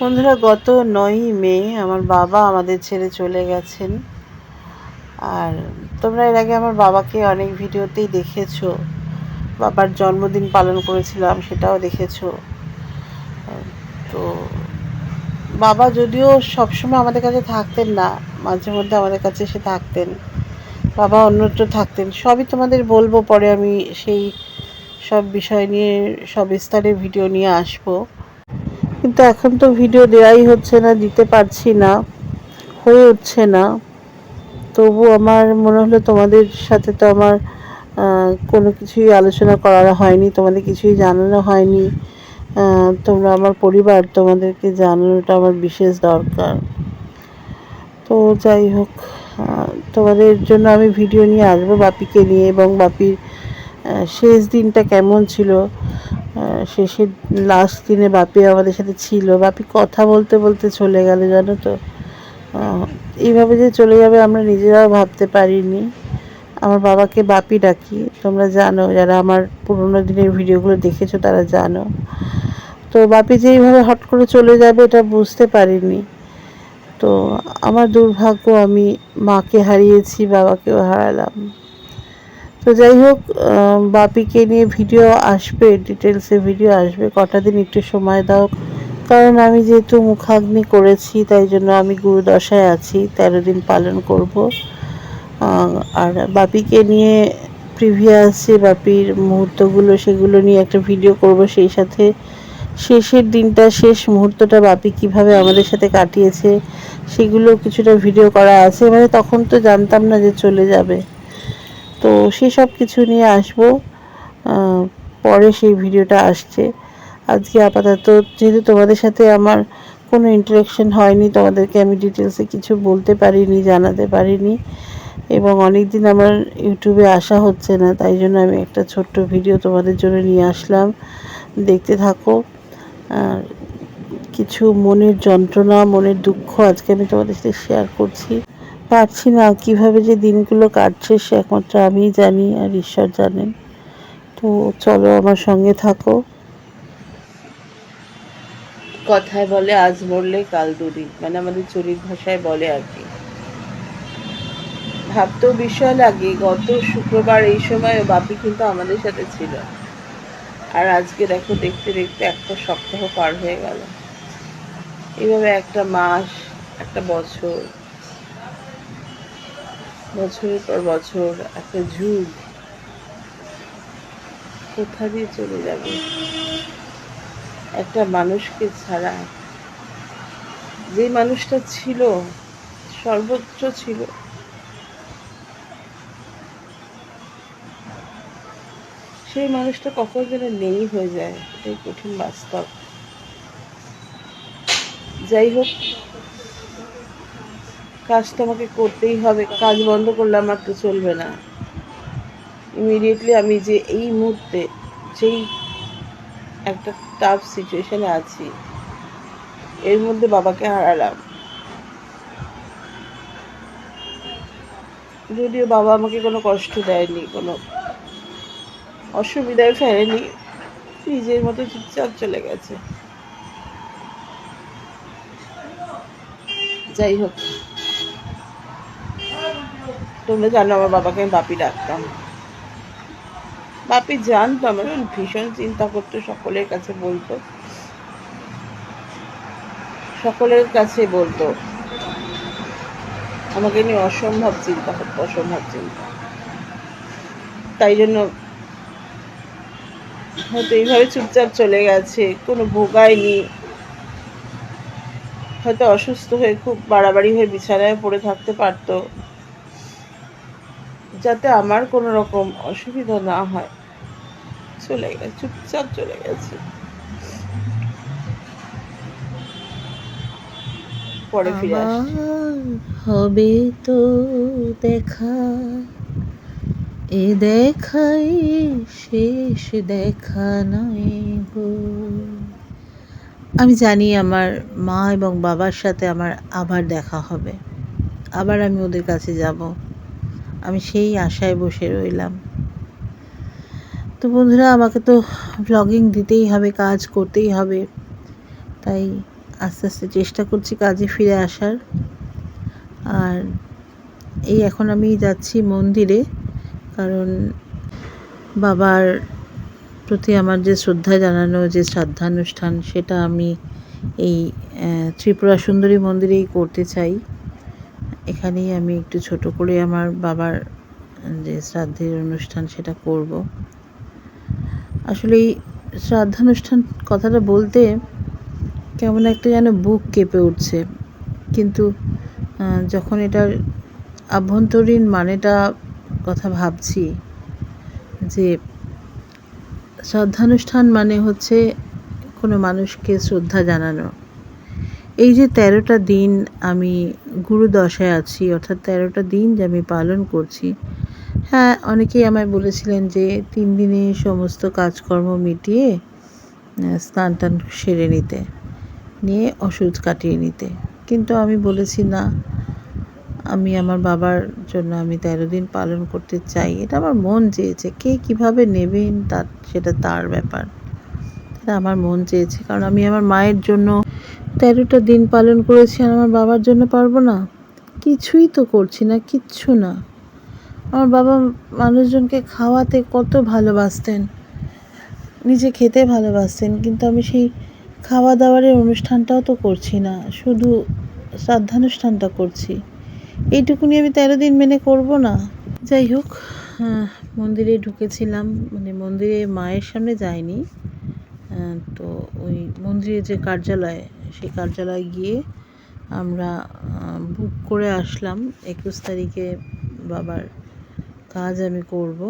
বন্ধুরা, গত নয়ই মে আমার বাবা আমাদের ছেড়ে চলে গেছেন। আর তোমরা এর আগে আমার বাবাকে অনেক ভিডিওতেই দেখেছ। বাবার জন্মদিন পালন করেছিলাম, সেটাও দেখেছ। তো বাবা যদিও সবসময় আমাদের কাছে থাকতেন না, মাঝে মধ্যে আমাদের কাছে এসে থাকতেন। বাবা অন্যত্র থাকতেন। সবই তোমাদের বলব, পরে আমি সেই সব বিষয় নিয়ে, সব বিস্তারে ভিডিও নিয়ে আসব। কিন্তু এখন তো ভিডিও দেওয়াই হচ্ছে না, দিতে পারছি না, হয়ে উঠছে না। তবু আমার মনে হলো তোমাদের সাথে তো আমার কোনো কিছুই আলোচনা করা হয়নি, তোমাদের কিছুই জানানো হয়নি। তোমরা আমার পরিবার, তোমাদেরকে জানানোটা আমার বিশেষ দরকার। তো যাই হোক তোমাদের জন্য আমি ভিডিও নিয়ে আসব বাপিকে নিয়ে এবং বাপির শেষ দিনটা কেমন ছিল? শেষের লাস্ট দিনে বাপি আমাদের সাথে ছিল। বাপি কথা বলতে বলতে চলে গেল, জানো তো। এইভাবে যে চলে যাবে আমরা নিজেরাও ভাবতে পারিনি। আমার বাবাকে বাপি ডাকি। তোমরা জানো, যারা আমার পুরোনো দিনের ভিডিওগুলো দেখেছ, তারা জানো। তো বাপি যে এইভাবে হট করে চলে যাবে, এটা বুঝতে পারিনি। তো আমার দুর্ভাগ্য, আমি মাকে হারিয়েছি, বাবাকেও হারালাম। তো যাই হোক বাপিকে নিয়ে ভিডিও আসবে ডিটেলসে ভিডিও আসবে, কটা দিন একটু সময় দাও। কারণ আমি যেহেতু মুখাগ্নি করেছি, তাই জন্য আমি গুরুদশায় আছি, তেরো দিন পালন করব। আর বাপিকে নিয়ে প্রিভিয়াস যে বাপির মুহূর্তগুলো, সেগুলো নিয়ে একটা ভিডিও করব। সেই সাথে শেষের দিনটা, শেষ মুহূর্তটা বাপি কীভাবে আমাদের সাথে কাটিয়েছে, সেগুলো কিছুটা ভিডিও করা আছে। মানে তখন তো জানতাম না যে চলে যাবে। তো সেসব কিছু নিয়ে আসব। পরে সেই ভিডিওটা আসছে। আজকে আপাতত যেহেতু তোমাদের সাথে আমার কোনো ইন্টারাকশন হয়নি, তোমাদেরকে আমি ডিটেলসে কিছু বলতে পারিনি, জানাতে পারিনি। এবং অনেক দিন আমার ইউটিউবে আসা হচ্ছে না, তাই জন্য আমি একটা ছোট্ট ভিডিও তোমাদের জন্য নিয়ে আসলাম। দেখতে থাকো। আর কিছু মনের যন্ত্রণা, মনের দুঃখ আজকে আমি তোমাদের সাথে শেয়ার করছি। পারছি না কীভাবে যে দিনগুলো কাটছে সে একমাত্র আমিই জানি আর ঈশ্বর জানেন। তো চলো আমার সঙ্গে থাকো। কথায় বলে আজ মরলে কাল দুরি মানে আমাদের চরিত ভাষায় বলে আর কি। ভাবতেও বিষয় লাগে, গত শুক্রবার এই সময় বাপি কিন্তু আমাদের সাথে ছিল। আর আজকে দেখো দেখতে দেখতে একটা সপ্তাহ পার হয়ে গেল। এইভাবে একটা মাস, একটা বছর বছরের পর বছর একটা যুগ কোথা দিয়ে চলে যাবে? একটা মানুষকে ছাড়া যে মানুষটা ছিল, সর্বোচ্চ ছিল, সেই মানুষটা কখন যেন নেই হয়ে যায়, এটাই কঠিন বাস্তব। যাই হোক কাজটা আমাকে করতেই হবে, কাজ বন্ধ করলে আমার তো চলবে না। ইমিডিয়েটলি আমি যে এই মুহূর্তে যেই একটা টাফ সিচুয়েশনে আছি, এর মধ্যে বাবাকে হারালাম। যদিও বাবা আমাকে কোনো কষ্ট দেয়নি, কোনো অসুবিধায় ফেলেনি, নিজের মতো চুপচাপ চলে গেছে। যাই হোক। তোমরা জানো আমার বাবাকে আমি বাপি ডাকতাম। বাপি জানতো আমার ভীষণ চিন্তা করতো, সকলের কাছে বলতো। সকলের কাছে বলতো, আমাকে নিয়ে অসম্ভব চিন্তা করতো, অসম্ভব চিন্তা। তাই জন্য হয়তো এইভাবে চুপচাপ চলে গেছে, কোনো ভোগায়নি। হয়তো অসুস্থ হয়ে খুব বাড়াবাড়ি হয়ে বিছানায় পড়ে থাকতে পারতো। যাতে আমার কোনো রকম অসুবিধা না হয়। চলে গেছে চুপচাপ চলে গেছে। পরে ফিরে হবে তো দেখা এ দেখাই শেষ দেখা নয় গো। আমি জানি আমার মা এবং বাবার সাথে আমার আবার দেখা হবে। আবার আমি ওদের কাছে যাব। আমি সেই আশায় বসে রইলাম। তো বন্ধুরা, আমাকে তো ব্লগিং দিতেই হবে, কাজ করতেই হবে। তাই আস্তে আস্তে চেষ্টা করছি কাজে ফিরে আসার। আর এই এখন আমি যাচ্ছি মন্দিরে, কারণ বাবার প্রতি আমার যে শ্রদ্ধা জানানো, যে শ্রাদ্ধানুষ্ঠান, সেটা আমি এই ত্রিপুরা সুন্দরী মন্দিরেই করতে চাই। এখানেই আমি একটু ছোট করে আমার বাবার যে শ্রাদ্ধের অনুষ্ঠান সেটা করব। আসলে এই শ্রাদ্ধানুষ্ঠান কথাটা বলতে কেমন একটা যেন বুক কেঁপে উঠছে। কিন্তু যখন এটার আভ্যন্তরীণ মানেটা কথা ভাবছি যে শ্রদ্ধানুষ্ঠান মানে হচ্ছে কোনো মানুষকে শ্রদ্ধা জানানো। এই যে তেরোটা দিন আমি গুরুদশায় আছি, অর্থাৎ তেরোটা দিন যে আমি পালন করছি হ্যাঁ অনেকেই আমায় বলেছিলেন যে তিন দিনে সমস্ত কাজকর্ম মিটিয়ে স্নান টান সেরে নিতে, নিয়ে ওষুধ কাটিয়ে নিতে। কিন্তু আমি বলেছি না, আমি আমার বাবার জন্য আমি তেরো দিন পালন করতে চাই। এটা আমার মন চেয়েছে, কে কীভাবে নেবেন তার, সেটা তার ব্যাপার। এটা আমার মন চেয়েছে, কারণ আমি আমার মায়ের জন্য তেরোটা দিন পালন করেছি আর আমার বাবার জন্য পারব না। কিছুই তো করছি না, কিচ্ছু না। আমার বাবা মানুষজনকে খাওয়াতে কত ভালোবাসতেন, নিজে খেতে ভালোবাসতেন, কিন্তু আমি সেই খাওয়া দাওয়ারের অনুষ্ঠানটাও তো করছি না, শুধু শ্রাদ্ধানুষ্ঠানটা করছি। এইটুকুনি আমি তেরো দিন মেনে করব না। যাই হোক মন্দিরে ঢুকেছিলাম মানে মন্দিরে মায়ের সামনে যাইনি তো ওই মন্দিরের যে কার্যালয় সেই কার্যালয়ে গিয়ে আমরা বুক করে আসলাম। একুশ তারিখে বাবার কাজ আমি করব।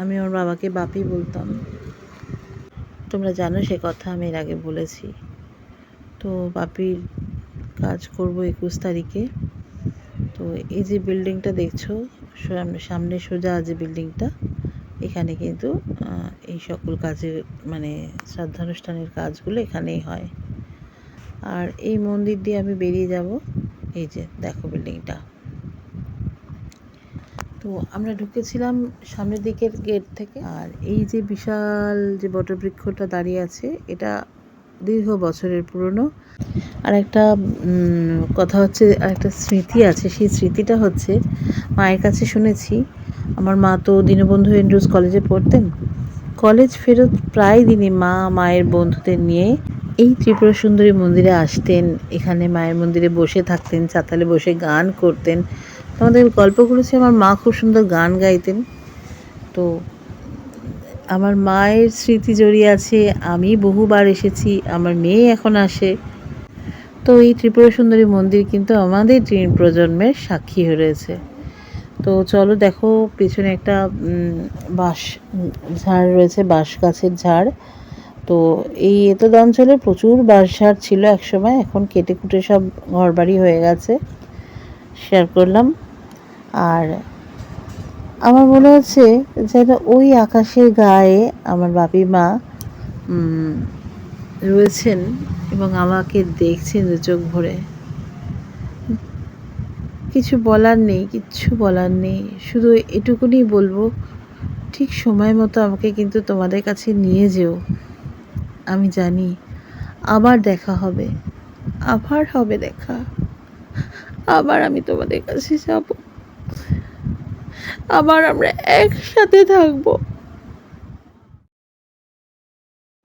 আমি আমার বাবাকে বাপি বলতাম। তোমরা জানো সে কথা আমি এর আগে বলেছি। তো বাপির কাজ করব একুশ তারিখে। তো এই যে বিল্ডিংটা দেখছ, সামনে সোজা যে বিল্ডিংটা, এখানে কিন্তু এই সকল কাজের মানে শ্রাদ্ধানুষ্ঠানের কাজগুলো এখানেই হয়। আর এই মন্দির দিয়ে আমি বেরিয়ে যাব। এই যে, দেখো বিল্ডিংটা। তো আমরা ঢুকেছিলাম সামনের দিকের গেট থেকে। আর এই যে বিশাল যে বটবৃক্ষটা দাঁড়িয়ে আছে, এটা দীর্ঘ বছরের পুরনো। আর একটা কথা হচ্ছে, আর একটা স্মৃতি আছে। সেই স্মৃতিটা হচ্ছে, মায়ের কাছে শুনেছি, আমার মা তো দীনবন্ধু এন্ড্রুজ কলেজে পড়তেন। কলেজ ফেরত প্রায় দিনই মা মায়ের বন্ধুদের নিয়ে এই ত্রিপুরা সুন্দরী মন্দিরে আসতেন, এখানে মায়ের মন্দিরে বসে থাকতেন, চাতালে বসে গান করতেন। তোমাদের গল্প করেছি, আমার মা খুব সুন্দর গান গাইতেন। তো আমার মায়ের স্মৃতি জড়িয়ে আছে, আমি বহুবার এসেছি, আমার মেয়ে এখন আসে। তো এই ত্রিপুরা সুন্দরী মন্দির কিন্তু আমাদের প্রজন্মের সাক্ষী হয়ে রয়েছে। তো চলো দেখো, পিছনে একটা বাঁশ ঝাড় রয়েছে, বাঁশ গাছের ঝাড়। তো এই এতদ অঞ্চলে প্রচুর ঝাড় ছিল একসময়, এখন কেটে কুটে সব ঘরবাড়ি হয়ে গেছে শেয়ার করলাম। আর আমার মনে হচ্ছে যেন ওই আকাশের গায়ে আমার বাপি মা রয়েছেন এবং আমাকে দেখছেন দু চোখ ভরে। কিছু বলার নেই, কিচ্ছু বলার নেই। শুধু এটুকুনি বলব, ঠিক সময় মতো আমাকে কিন্তু তোমাদের কাছে নিয়ে যেও। আমি জানি, আবার দেখা হবে, আবার হবে দেখা, আবার আমি তোমাদের কাছে যাব, আবার আমরা একসাথে থাকব।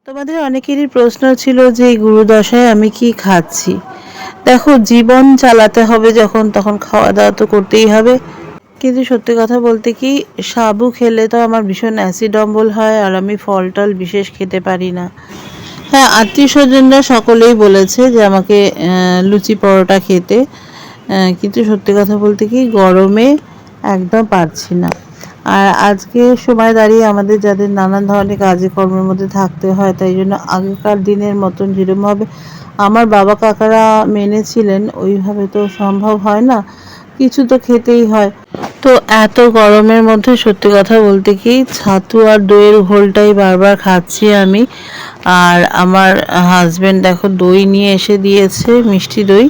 তোমাদের অনেকেরই প্রশ্ন ছিল যে গুরুদশায় আমি কি খাচ্ছি। দেখো, জীবন চালাতে হবে যখন, তখন খাওয়া দাওয়া তো করতেই হবে। কিন্তু সত্যি কথা বলতে কি, সাবু খেলে তো আমার ভীষণ অ্যাসিড অম্বল হয় আর আমি ফল টল বিশেষ খেতে পারি না। হ্যাঁ আত্মীয় স্বজনরা সকলেই বলেছে যে আমাকে লুচি পরোটা খেতে। কিন্তু সত্যি কথা বলতে কি, গরমে একদম পারছি না। আর আজকে সময় দাঁড়িয়ে আমাদের যাদের নানান ধরনের কাজে কর্মের মধ্যে থাকতে হয়, তাই জন্য আগেকার দিনের মতন যেরকমভাবে আমার বাবা কাকারা মেনেছিলেন, ওইভাবে তো সম্ভব হয় না। কিছু তো খেতেই হয়। তো এত গরমের মধ্যে সত্যি কথা বলতে কি, ছাতু আর দইয়ের ঘোলটাই বারবার খাচ্ছি আমি। আর আমার হাজব্যান্ড দেখো, দই নিয়ে এসে দিয়েছে, মিষ্টি দই।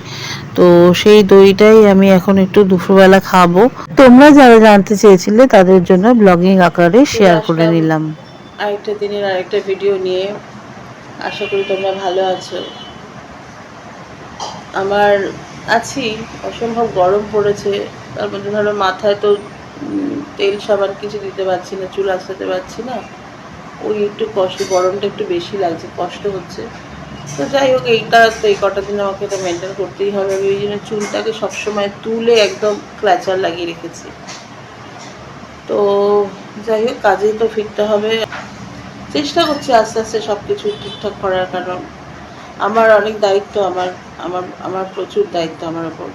তো সেই দইটাই আমি এখন একটু দুপুরবেলা খাব। তোমরা যারা জানতে চেয়েছিলে, তাদের জন্য ব্লগিং আকারে শেয়ার করে নিলাম। আরেকটা দিনের আরেকটা ভিডিও নিয়ে আশা করি তোমরা ভালো আছো। আমার, আছি, অসম্ভব গরম পড়েছে। তার মধ্যে ধরো মাথায় তো তেল সাবান কিছু দিতে পারছি না, চুল আসাতে পারছি না। ওই একটু কষ্ট, গরমটা একটু বেশি লাগছে, কষ্ট হচ্ছে। তো যাই হোক এইটা তো এই কটা দিন আমাকে এটা মেনটেন করতেই হবে। আমি ওই জন্য চুলটাকে সবসময় তুলে একদম ক্ল্যাচার লাগিয়ে রেখেছি। তো যাই হোক, কাজেই তো ফিরতে হবে। চেষ্টা করছি আস্তে আস্তে সব কিছু ঠিকঠাক করার, কারণ আমার অনেক দায়িত্ব আমার আমার আমার প্রচুর দায়িত্ব আমার ওপর।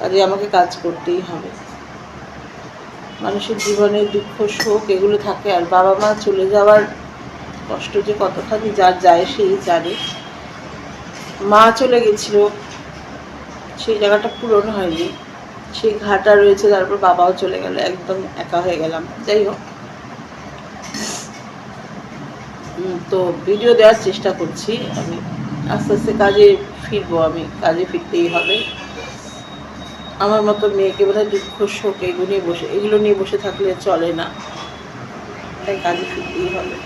কাজে আমাকে কাজ করতেই হবে। মানুষের জীবনে দুঃখ, শোক, এগুলো থাকে। আর বাবা মা চলে যাওয়ার কষ্ট যে কতখানি যার যায় সেই জানে। মা চলে গেছিল, সেই জায়গাটা পূরণ হয়নি। সেই ঘাটা রয়েছে, তারপর বাবাও চলে গেল, একদম একা হয়ে গেলাম। যাই হোক। তো ভিডিও দেওয়ার চেষ্টা করছি আমি। আস্তে আস্তে কাজে ফিরবো আমি, কাজে ফিরতেই হবে। আমার মতো মেয়েকে বোধহয় দুঃখ, শোক, এগুলো নিয়ে বসে এগুলো নিয়ে বসে থাকলে চলে না। তাই কাজে ফিরতেই হবে।